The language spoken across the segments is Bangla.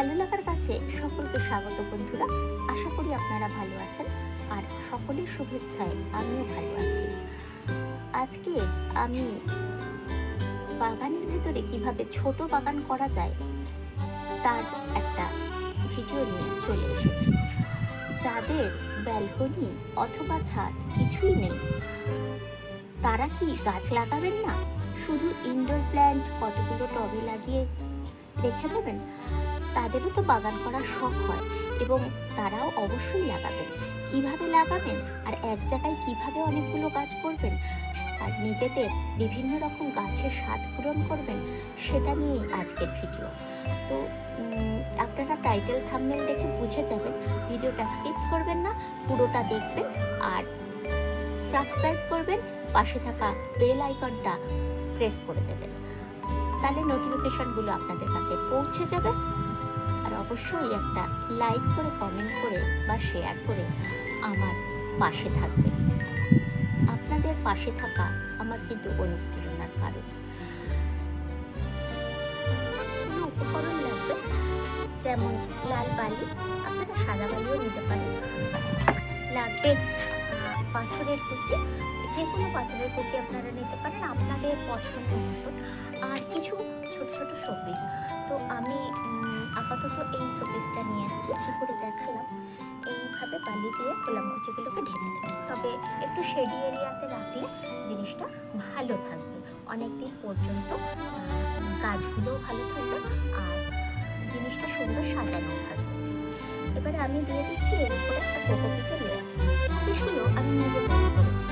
ভালো লাগার কাছে সকলকে স্বাগত বন্ধুরা। আশা করি আপনারা ভালো আছেন আর সকলের শুভেচ্ছায় আমিও ভালো আছি। আজকে আমি বাগানের ভেতরে কীভাবে ছোট বাগান করা যায় তার একটা ভিডিও নিয়ে চলে এসেছি। যাদের ব্যালকনি অথবা ছাদ কিছুই নেই, তারা কি গাছ লাগাবেন না? শুধু ইনডোর প্ল্যান্ট কতগুলো টবে লাগিয়ে রেখে দেবেন? তাদেরও তো বাগান করার শখ হয় এবং তারাও অবশ্যই লাগাবেন। কীভাবে লাগাবেন আর এক জায়গায় কীভাবে অনেকগুলো গাছ করবেন আর নিজেদের বিভিন্ন রকম গাছের স্বাদ পূরণ করবেন সেটা নিয়েই আজকের ভিডিও। তো আপনারা টাইটেল থাম্বনেল দেখে বুঝে যাবেন। ভিডিওটা স্কিপ করবেন না, পুরোটা দেখবেন আর সাবস্ক্রাইব করবেন। পাশে থাকা বেল আইকনটা প্রেস করে দেবেন। তাহলে নোটিফিকেশনগুলো আপনাদের কাছে পৌঁছে যাবে। আর অবশ্যই একটা লাইক করে কমেন্ট করে বা শেয়ার করে আমার পাশে থাকবে। আপনাদের পাশে থাকা আমার কিন্তু অনুপ্রেরণার কারণ। উপকরণ লাগবে? যেমন লাল বালি, আপনারা সাদা বালিও নিতে পারেন। লাগবে পাথরের কুচি। যে কোনো পাথরের কুচি আপনারা নিতে পারেন। আপনাদের পছন্দ মতন ছোট শোপিস। তো আমি আপাতত এই শোপিসটা নিয়ে এসেছি। কী করে দেখালাম। এইভাবে বালি দিয়ে গোলাম কুচিগুলোকে ঢেকে দেবেন তবে একটু শেডি এরিয়াতে রাখলে জিনিসটা ভালো থাকবে। অনেক দিন পর্যন্ত গাছগুলোও ভালো থাকবে আর জিনিসটা সুন্দর সাজানো থাকবে। এবারে আমি দিয়ে দিচ্ছি এর উপরে একটা কোকোপিটের লেয়ার আমি নিজে করেছি।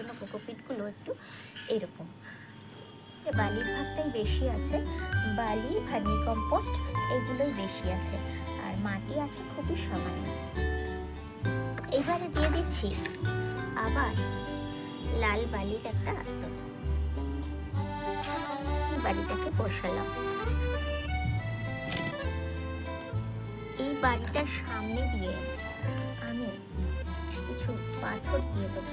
জন্য কোকোপিটগুলো একটু এরকম। বালির ভাগটাই বেশি আছে। বালি ভার্মি কম্পোস্ট এগুলোই বেশি আছে। আর মাটি আছে খুবই সামান্য। এবারে দিয়ে দিচ্ছি আবার লাল বালির একটা আস্তর বাড়িটাকে বসালাম। এই বাড়িটার সামনে দিয়ে আমি কিছু পাথর দিয়ে দেবো।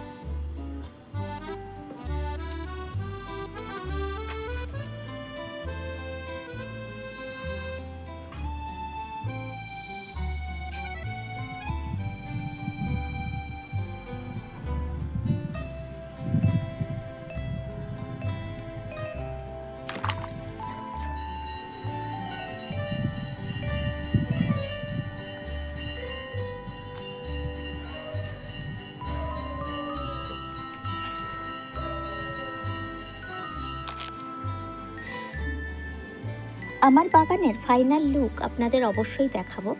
আমার বাগানের ফাইনাল লুক আপনাদের অবশ্যই দেখাবো।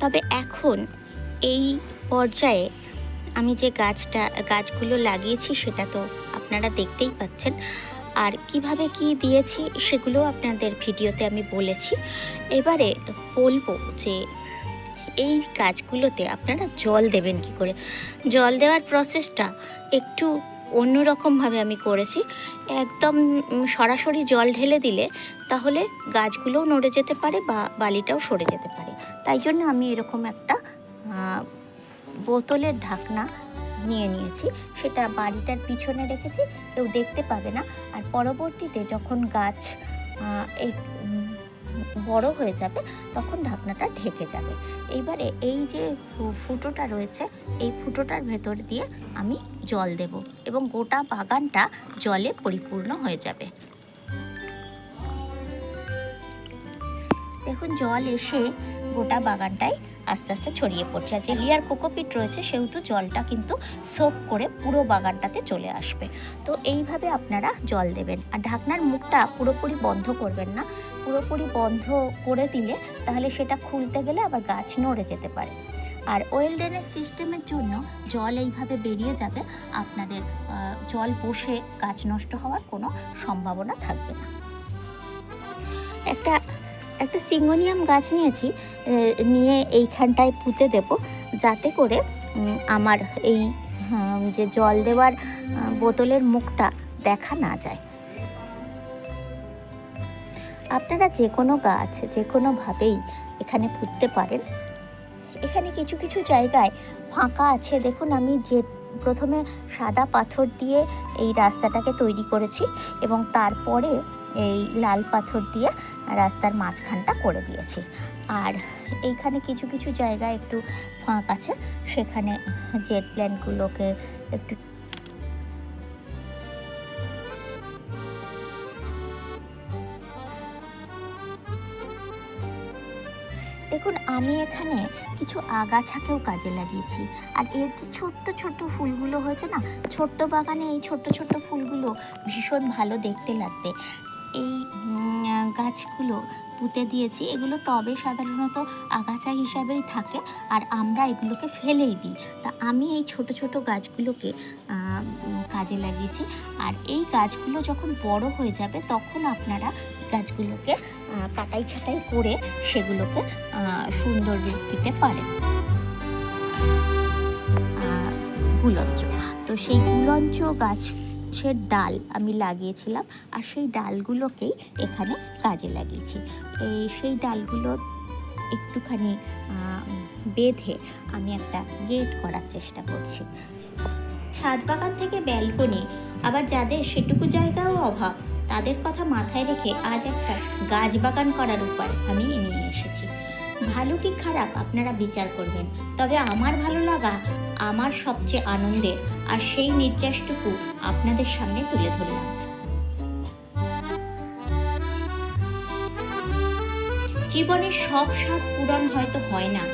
তবে এখন এই পর্যায়ে আমি যে গাছটা, গাছগুলো লাগিয়েছি সেটা তো আপনারা দেখতেই পাচ্ছেন। আর কীভাবে কি দিয়েছি সেগুলো আপনাদের ভিডিওতে আমি বলেছি। এবারে বলব যে এই গাছগুলোতে আপনারা জল দেবেন কি করে? জল দেওয়ার প্রসেসটা একটু অন্যরকমভাবে আমি করেছি। একদম সরাসরি জল ঢেলে দিলে তাহলে গাছগুলোও নড়ে যেতে পারে বা বালিটাও সরে যেতে পারে। তাই জন্য আমি এরকম একটা বোতলের ঢাকনা নিয়ে নিয়েছি। সেটা বাড়িটার পিছনে রেখেছি, কেউ দেখতে পাবে না। আর পরবর্তীতে যখন গাছ এই বড় হয়ে যাবে, তখন ঢাকনাটা ঢেকে যাবে। এইবারে এই যে ফুটোটা রয়েছে, এই ফুটোটার ভেতর দিয়ে আমি জল দেব এবং গোটা বাগানটা জলে পরিপূর্ণ হয়ে যাবে। দেখুন, জল এসে গোটা বাগানটায় আস্তে আস্তে ছড়িয়ে পড়ছে। আর যে লিয়ার কোকোপিট রয়েছে, সেহেতু জলটা কিন্তু সোপ করে পুরো বাগানটাতে চলে আসবে। তো এইভাবে আপনারা জল দেবেন। আর ঢাকনার মুখটা পুরোপুরি বন্ধ করবেন না। পুরোপুরি বন্ধ করে দিলে তাহলে সেটা খুলতে গেলে আবার গাছ নড়ে যেতে পারে। আর ওয়েল ড্রেনেজ সিস্টেমের জন্য জল এইভাবে বেরিয়ে যাবে, আপনাদের জল বসে গাছ নষ্ট হওয়ার কোনো সম্ভাবনা থাকবে না। একটা একটা সিঙ্গোনিয়াম গাছ নিয়েছি নিয়ে এইখানটায় পুঁতে দেব, যাতে করে আমার এই যে জল দেওয়ার বোতলের মুখটা দেখা না যায়। আপনারা যে কোনো গাছ, যে কোনোভাবেই এখানে পুঁততে পারেন। এখানে কিছু কিছু জায়গায় ফাঁকা আছে। দেখুন, আমি যে প্রথমে সাদা পাথর দিয়ে এই রাস্তাটাকে তৈরি করেছি এবং তারপরে এই লাল পাথর দিয়ে রাস্তার মাঝখানটা করে দিয়েছি। আর এইখানে কিছু কিছু জায়গা একটু ফাঁক আছে, সেখানে জেট প্ল্যানগুলোকে একটু দেখুন, আমি এখানে কিছু আগাছাকেও কাজে লাগিয়েছি। আর এর যে ছোট্ট ছোট্ট ফুলগুলো হয়েছে না, ছোট্ট বাগানে এই ছোট্ট ছোট্ট ফুলগুলো ভীষণ ভালো দেখতে লাগবে। এই গাছগুলো পুঁতে দিয়েছি। এগুলো টবে সাধারণত আগাছা হিসাবেই থাকে আর আমরা এগুলোকে ফেলেই দিই। তা আমি এই ছোট ছোট গাছগুলোকে কাজে লাগিয়েছি। আর এই গাছগুলো যখন বড় হয়ে যাবে তখন আপনারা গাছগুলোকে কাটাই ছাটাই করে সেগুলোকে সুন্দর রূপ দিতে পারেন। গুলঞ্চ তো সেই গুলঞ্চ গাছের ডাল আমি লাগিয়েছিলাম আর সেই ডালগুলোকেই এখানে কাজে লাগিয়েছি। এই সেই ডালগুলো একটুখানি বেঁধে আমি একটা গেট করার চেষ্টা করছি। ছাদ বাগান থেকে ব্যালকনি, আবার যাদের সেটুকু জায়গাও অভাব, তাদের কথা মাথায় রেখে আজ একটা গাছ বাগান করার উপায় আমি নিয়ে এসেছি। ভালো কি খারাপ আপনারা বিচার করবেন। তবে আমার ভালো লাগা আমার সবচেয়ে আনন্দের, আর সেই নির্যাসটুকু আপনাদের সামনে তুলে ধরলাম। জীবনের সব স্বাদ পূরণ হয়তো হয় না,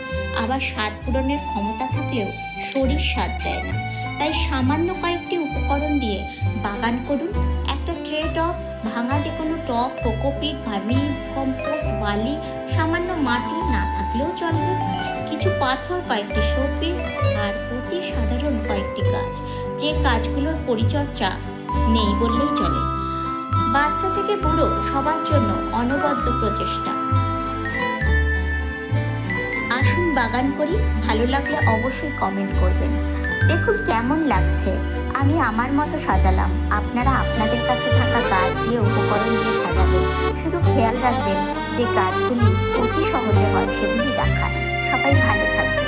আবার স্বাদ পূরণের ক্ষমতা থাকলেও শরীর স্বাদ দেয় না। তাই সামান্য কয়েকটি উপকরণ দিয়ে বাগান করুন, একটা ট্রেড টপ ভাঙা যে কোনো টপ কোকোপিট, ভার্মি কম্পোস্ট, বালি, সামান্য মাটি না থাকলেও চলবে। কিছু পাথর, কয়েকটি শোপিস আর অতি সাধারণ কয়েকটি কাজ যে কাজগুলোর পরিচর্যা নেই বললেই চলে। বাচ্চা থেকে বুড়ো সবার জন্য অনবদ্য প্রচেষ্টা। আসুন বাগান করি, ভালো লাগলে অবশ্যই কমেন্ট করবেন। দেখুন কেমন লাগছে। আমি আমার মতো সাজালাম। আপনারা আপনাদের কাছে থাকা গাছ দিয়ে উপকরণ দিয়ে সাজাবেন। শুধু খেয়াল রাখবেন যে গাছগুলি অতি সহজে হয় সেগুলি রাখা সবাই ভালো থাকবে